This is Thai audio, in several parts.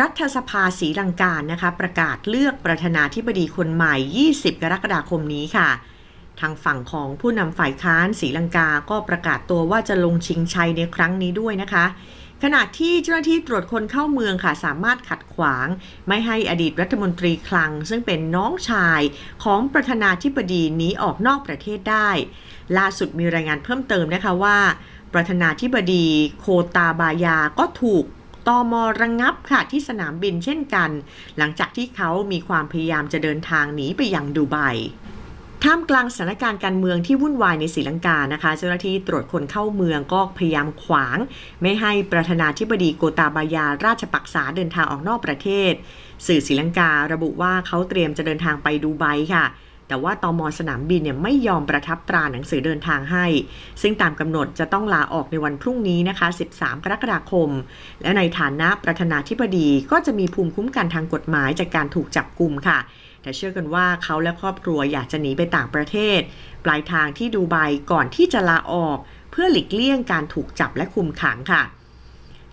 รัฐสภาศรีลังกานะคะ ประกาศเลือกประธานาธิบดีคนใหม่ 20 กรกฎาคมนี้ค่ะ ทางฝั่งของผู้นำฝ่ายค้านศรีลังกาก็ประกาศตัวว่าจะลงชิงชัยในครั้งนี้ด้วยนะคะ ขณะที่เจ้าหน้าที่ตรวจคนเข้าเมืองค่ะ สามารถขัดขวาง ไม่ให้อดีตรัฐมนตรีคลัง ซึ่งเป็นน้องชายของประธานาธิบดีหนีออกนอกประเทศได้ ล่าสุดมีรายงานเพิ่มเติมนะคะว่าประธานาธิบดีโคตาบายาก็ถูก ตอมระงงับค่ะที่สนามบินเช่นกัน หลังจากที่เขามีความพยายามจะเดินทางหนีไปยังดูไบท่ามกลางสถานการณ์การเมืองที่วุ่นวายในศรีลังกานะคะ เจ้าหน้าที่ตรวจคนเข้าเมืองก็พยายามขวาง ไม่ให้ประธานาธิบดีโกตาบายาราชปักษาเดินทางออกนอกประเทศ สื่อศรีลังการะบุว่าเขาเตรียมจะเดินทางไปดูไบค่ะ แต่ว่าตอมสนามบินเนี่ยไม่ยอมประทับตราหนังสือเดินทางให้ ซึ่งตามกำหนดจะต้องลาออกในวันพรุ่งนี้นะคะ 13 กรกฎาคม และในฐานะประธานาธิบดีก็จะมีภูมิคุ้มกันทางกฎหมายจากการถูกจับกลุ่มค่ะ แต่เชื่อกันว่าเขาและครอบครัวอยากจะหนีไปต่างประเทศ ปลายทางที่ดูไบก่อนที่จะลาออก เพื่อหลีกเลี่ยงการถูกจับและคุมขังค่ะ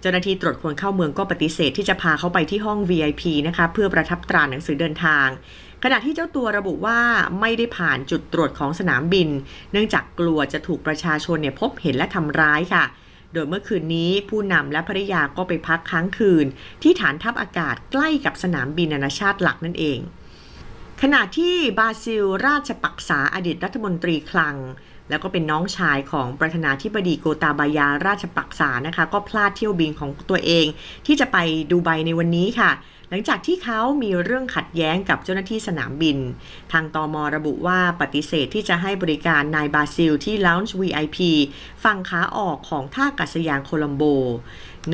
เจ้าหน้าที่ตรวจคนเข้าเมืองก็ปฏิเสธที่จะพาเขาไปที่ห้อง VIP นะคะเพื่อประทับตราหนังสือเดินทาง ขณะที่เจ้าตัวระบุว่าไม่ได้ผ่านจุดตรวจของสนามบิน เนื่องจากกลัวจะถูกประชาชนเนี่ยพบเห็นและทำร้ายค่ะ โดยเมื่อคืนนี้ผู้นำและภริยาก็ไปพักค้างคืน ที่ฐานทัพอากาศใกล้กับสนามบินนานาชาติหลักนั่นเอง ขณะที่บราซิล ราชปักษาอดีตรัฐมนตรีคลัง แล้วก็เป็นน้องชายของประธานาธิบดีโกตาบายาราชปักษานะคะ ก็พลาดเที่ยวบินของตัวเอง ที่จะไปดูไบในวันนี้ค่ะ หลังจากที่เขามีเรื่องขัดแย้งกับเจ้าหน้าที่สนามบิน ทางตอมระบุว่าปฏิเสธที่จะให้บริการนายบาซิลที่ Lounge VIP ฝั่งขาออกของท่ากัศยานโคลัมโบ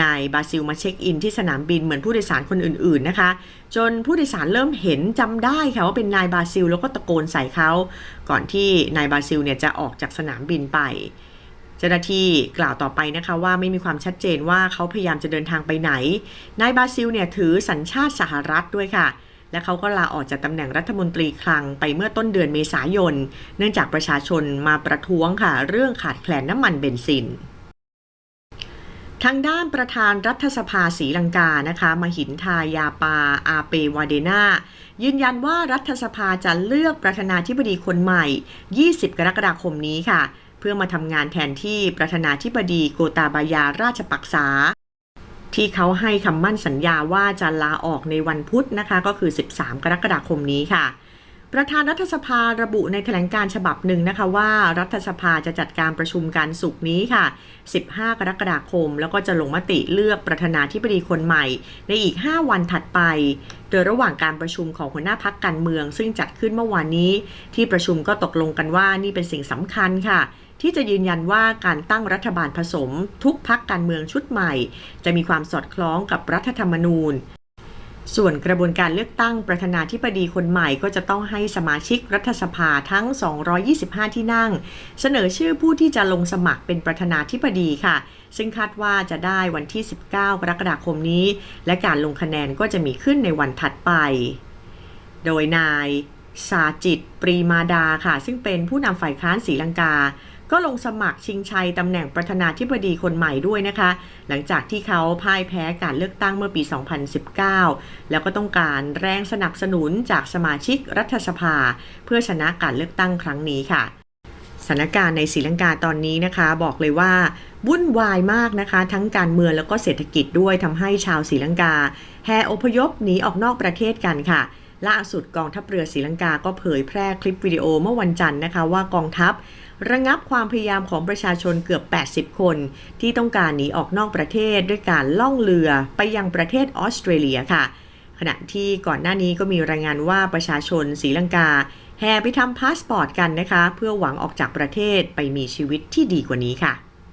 นายบาซิลมาเช็คอินที่สนามบินเหมือนผู้โดยสารคนอื่นๆนะคะ จนผู้โดยสารเริ่มเห็นจำได้ค่ะว่าเป็นนายบาซิลแล้วก็ตะโกนใส่เขา ก่อนที่นายบาซิลเนี่ยจะออกจากสนามบินไป เจ้าหน้าที่กล่าวต่อไปนะคะว่าไม่มีความชัดเจนว่าเขาพยายามจะเดินทางไปไหน นายบาซิลเนี่ยถือสัญชาติสหรัฐด้วยค่ะ และเขาก็ลาออกจากตำแหน่งรัฐมนตรีคลังไปเมื่อต้นเดือนเมษายน เนื่องจากประชาชนมาประท้วงค่ะ เรื่องขาดแคลนน้ำมันเบนซินทางด้านประธานรัฐสภาศรีลังกานะคะมหินทายาปาอาเปวาเดนายืนยันว่ารัฐสภาจะเลือกประธานาธิบดีคนใหม่ 20 กรกฎาคมนี้ค่ะ พื่อมาทำงานแทนที่ประธานาธิบดีโกตาบายาราชปักษา ที่เขาให้คำมั่นสัญญาว่าจะลาออกในวันพุธนะคะก็คือ 13 กรกฎาคมนี้ค่ะประธานรัฐสภาระบุในแถลงการฉบับหนึ่งนะคะว่ารัฐสภาจะจัดการประชุมการสุกนี้ค่ะ 15 กรกฎาคม แล้วก็จะลงมติเลือกประธานาธิบดีคนใหม่ ในอีก 5 วันถัดไป โดยระหว่างการประชุมของหัวหน้าพักการเมือง ซึ่งจัดขึ้นเมื่อวานนี้ ที่ประชุมก็ตกลงกันว่านี่เป็นสิ่งสำคัญค่ะ ที่จะยืนยันว่าการตั้งรัฐบาลผสม ทุกพักการเมืองชุดใหม่ จะมีความสอดคล้องกับรัฐธรรมนูญ ส่วนกระบวนการเลือกตั้งประธานาธิบดีคนใหม่ก็จะต้องให้สมาชิกรัฐสภาทั้ง 225 ที่นั่ง เสนอชื่อผู้ที่จะลงสมัครเป็นประธานาธิบดีค่ะ ซึ่งคาดว่าจะได้วันที่ 19 กรกฎาคมนี้ และการลงคะแนนก็จะมีขึ้นในวันถัดไป โดยนายสาจิตปรีมาดาค่ะ ซึ่งเป็นผู้นำฝ่ายค้านศรีลังกา ก็ลงสมัครชิงชัยตำแหน่งประธานาธิบดีคนใหม่ด้วยนะคะ หลังจากที่เขาพ่ายแพ้การเลือกตั้งเมื่อปี 2019 แล้วก็ต้องการแรงสนับสนุนจากสมาชิกรัฐสภา เพื่อชนะการเลือกตั้งครั้งนี้ค่ะสถานการณ์ในศรีลังกาตอนนี้นะคะ บอกเลยว่าวุ่นวายมากนะคะ ทั้งการเมืองแล้วก็เศรษฐกิจด้วยทำให้ชาวศรีลังกา แห่อพยพหนีออกนอกประเทศกันค่ะล่าสุดกองทัพเรือศรีลังกาก็เผยแพร่คลิปวิดีโอเมื่อวันจันทร์นะคะว่ากองทัพ ระงับความพยายามของประชาชนเกือบ 80 คน ที่ต้องการหนีออกนอกประเทศด้วยการล่องเรือไปยังประเทศออสเตรเลียค่ะ ขณะที่ก่อนหน้านี้ก็มีรายงานว่าประชาชนศรีลังกา แห่ไปทำพาสปอร์ตกันนะคะ เพื่อหวังออกจากประเทศไปมีชีวิตที่ดีกว่านี้ค่ะ